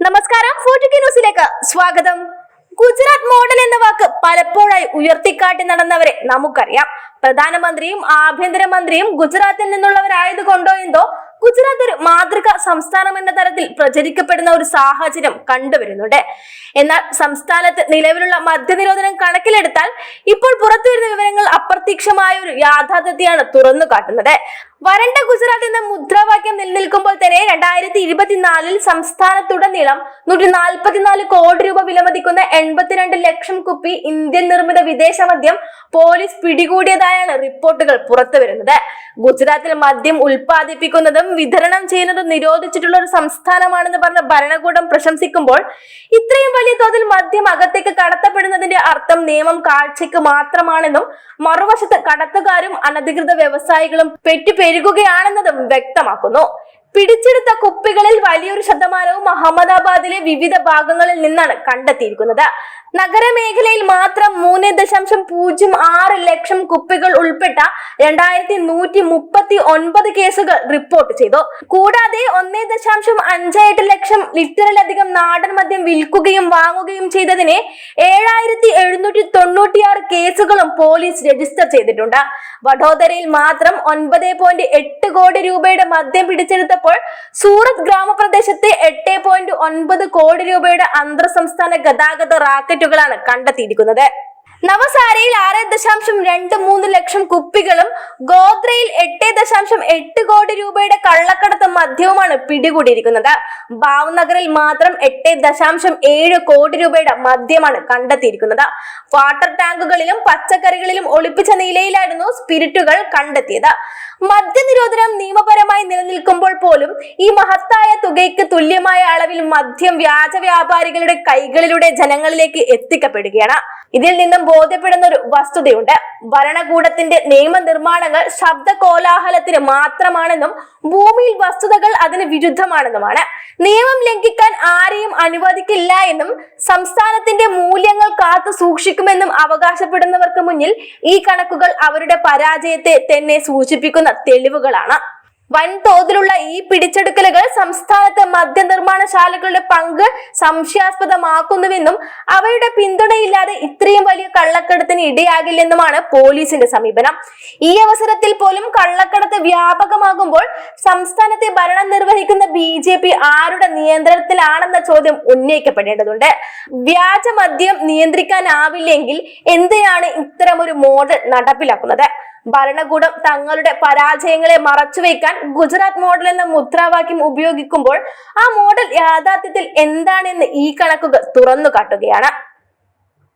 നമസ്കാരം ന്യൂസിലേക്ക് സ്വാഗതം. ഗുജറാത്ത് മോഡൽ എന്ന വാക്ക് പലപ്പോഴായി ഉയർത്തിക്കാട്ടി നടന്നവരെ നമുക്കറിയാം. പ്രധാനമന്ത്രിയും ആഭ്യന്തരമന്ത്രിയും ഗുജറാത്തിൽ നിന്നുള്ളവരായതുകൊണ്ടോ എന്തോ സംസ്ഥാനം എന്ന തരത്തിൽ പ്രചരിക്കപ്പെടുന്ന ഒരു സാഹചര്യം കണ്ടുവരുന്നുണ്ട്. എന്നാൽ സംസ്ഥാനത്ത് നിലവിലുള്ള മദ്യനിരോധനം കണക്കിലെടുത്താൽ ഇപ്പോൾ പുറത്തുവരുന്ന വിവരങ്ങൾ അപ്രത്യക്ഷമായ ഒരു യാഥാർത്ഥ്യത്തെയാണ് തുറന്നു കാട്ടുന്നത്. വരണ്ട ഗുജറാത്ത് എന്ന മുദ്രാവാക്യം നിലനിൽക്കുമ്പോൾ തന്നെ രണ്ടായിരത്തി ഇരുപത്തിനാലിൽ സംസ്ഥാനത്തുടനീളം നൂറ്റി നാൽപ്പത്തിനാല് കോടി രൂപ വിലമതിക്കുന്ന എൺപത്തിരണ്ട് ലക്ഷം കുപ്പി ഇന്ത്യൻ നിർമ്മിത വിദേശ മദ്യം പോലീസ് പിടികൂടിയതായാണ് റിപ്പോർട്ടുകൾ പുറത്തുവരുന്നത്. ഗുജറാത്തിൽ മദ്യം ഉൽപ്പാദിപ്പിക്കുന്നതും വിതരണം ചെയ്യുന്നതും നിരോധിച്ചിട്ടുള്ള ഒരു സംസ്ഥാനമാണെന്ന് പറഞ്ഞ ഭരണകൂടം പ്രശംസിക്കുമ്പോൾ ഇത്രയും വലിയ തോതിൽ മദ്യം അകത്തേക്ക് കടത്തപ്പെടുന്നതിന്റെ അർത്ഥം നിയമം കാഴ്ചയ്ക്ക് മാത്രമാണെന്നും മറുവശത്ത് കടത്തുകാരും അനധികൃത വ്യവസായികളും പെറ്റുപെരുകുകയാണെന്നതും വ്യക്തമാക്കുന്നു. പിടിച്ചെടുത്ത കുപ്പികളിൽ വലിയൊരു ശതമാനവും അഹമ്മദാബാദിലെ വിവിധ ഭാഗങ്ങളിൽ നിന്നാണ് കണ്ടെത്തിയിരിക്കുന്നത്. നഗരമേഖലയിൽ മാത്രം മൂന്ന് ദശാംശം പൂജ്യം ആറ് ലക്ഷം കുപ്പികൾ ഉൾപ്പെട്ട രണ്ടായിരത്തി നൂറ്റി മുപ്പത്തി ഒൻപത് കേസുകൾ റിപ്പോർട്ട് ചെയ്തു. കൂടാതെ ഒന്നേ ദശാംശം അഞ്ച് എട്ട് ലക്ഷം ലിറ്ററിലധികം നാടൻ മദ്യം വിൽക്കുകയും വാങ്ങുകയും ചെയ്തതിനെ ഏഴായിരത്തി കേസുകളും പോലീസ് രജിസ്റ്റർ ചെയ്തിട്ടുണ്ട്. വഡോദരയിൽ മാത്രം ഒൻപത് പോയിന്റ് എട്ട് കോടി രൂപയുടെ മദ്യം പിടിച്ചെടുത്തപ്പോൾ സൂറത്ത് ഗ്രാമപ്രദേശത്ത് എട്ട് പോയിന്റ് ഒൻപത് കോടി രൂപയുടെ അന്തർ സംസ്ഥാന ഗതാഗത റാക്കറ്റുകളാണ് കണ്ടെത്തിയിരിക്കുന്നത്. നവസാരയിൽ ആറ് ദശാംശം രണ്ട് മൂന്ന് ലക്ഷം കുപ്പികളും ഗോദ്രയിൽ എട്ട് ദശാംശം എട്ട് കോടി രൂപയുടെ കള്ളക്കടത്ത് മദ്യവുമാണ് പിടികൂടിയിരിക്കുന്നത്. ഭാവ്നഗറിൽ മാത്രം എട്ട് ദശാംശം ഏഴ് കോടി രൂപയുടെ മദ്യമാണ് കണ്ടെത്തിയിരിക്കുന്നത്. വാട്ടർ ടാങ്കുകളിലും പച്ചക്കറികളിലും ഒളിപ്പിച്ച നിലയിലായിരുന്നു സ്പിരിറ്റുകൾ കണ്ടെത്തിയത്. മദ്യനിരോധനം നിയമപരമായി പോലും ഈ മഹത്തായ തുകയ്ക്ക് തുല്യമായ അളവിൽ മദ്യം വ്യാജ വ്യാപാരികളുടെ കൈകളിലൂടെ ജനങ്ങളിലേക്ക് എത്തിക്കപ്പെടുകയാണ്. ഇതിൽ നിന്നും ബോധ്യപ്പെടുന്ന ഒരു വസ്തുതയുണ്ട്. ഭരണകൂടത്തിന്റെ നിയമനിർമ്മാണങ്ങൾ ശബ്ദ കോലാഹലത്തിന് മാത്രമാണെന്നും ഭൂമിയിൽ വസ്തുതകൾ അതിന് വിരുദ്ധമാണെന്നുമാണ്. നിയമം ലംഘിക്കാൻ ആരെയും അനുവദിക്കില്ല എന്നും സംസ്ഥാനത്തിന്റെ മൂല്യങ്ങൾ കാത്തു സൂക്ഷിക്കുമെന്നും അവകാശപ്പെടുന്നവർക്ക് മുന്നിൽ ഈ കണക്കുകൾ അവരുടെ പരാജയത്തെ തന്നെ സൂചിപ്പിക്കുന്ന തെളിവുകളാണ്. വൻതോതിലുള്ള ഈ പിടിച്ചെടുക്കലുകൾ സംസ്ഥാനത്തെ മദ്യനിർമ്മാണശാലകളുടെ പങ്ക് സംശയാസ്പദമാക്കുന്നുവെന്നും അവയുടെ പിന്തുണയില്ലാതെ ഇത്രയും വലിയ കള്ളക്കടത്തിന് ഇടയാകില്ലെന്നുമാണ് പോലീസിന്റെ സമീപനം. ഈ അവസരത്തിൽ പോലും കള്ളക്കടത്ത് വ്യാപകമാകുമ്പോൾ സംസ്ഥാനത്തെ ഭരണം നിർവഹിക്കുന്ന ബി ജെ പി ആരുടെ നിയന്ത്രണത്തിലാണെന്ന ചോദ്യം ഉന്നയിക്കപ്പെടേണ്ടതുണ്ട്. വ്യാജ മദ്യം നിയന്ത്രിക്കാനാവില്ലെങ്കിൽ എന്തിനാണ് ഇത്തരമൊരു മോഡൽ നടപ്പിലാക്കുന്നത്? ഭരണകൂടം തങ്ങളുടെ പരാജയങ്ങളെ മറച്ചുവെക്കാൻ ഗുജറാത്ത് മോഡൽ എന്ന മുദ്രാവാക്യം ഉപയോഗിക്കുമ്പോൾ ആ മോഡൽ യാഥാർത്ഥ്യത്തിൽ എന്താണെന്ന് ഈ കണക്കുകൾ തുറന്നു കാട്ടുകയാണ്.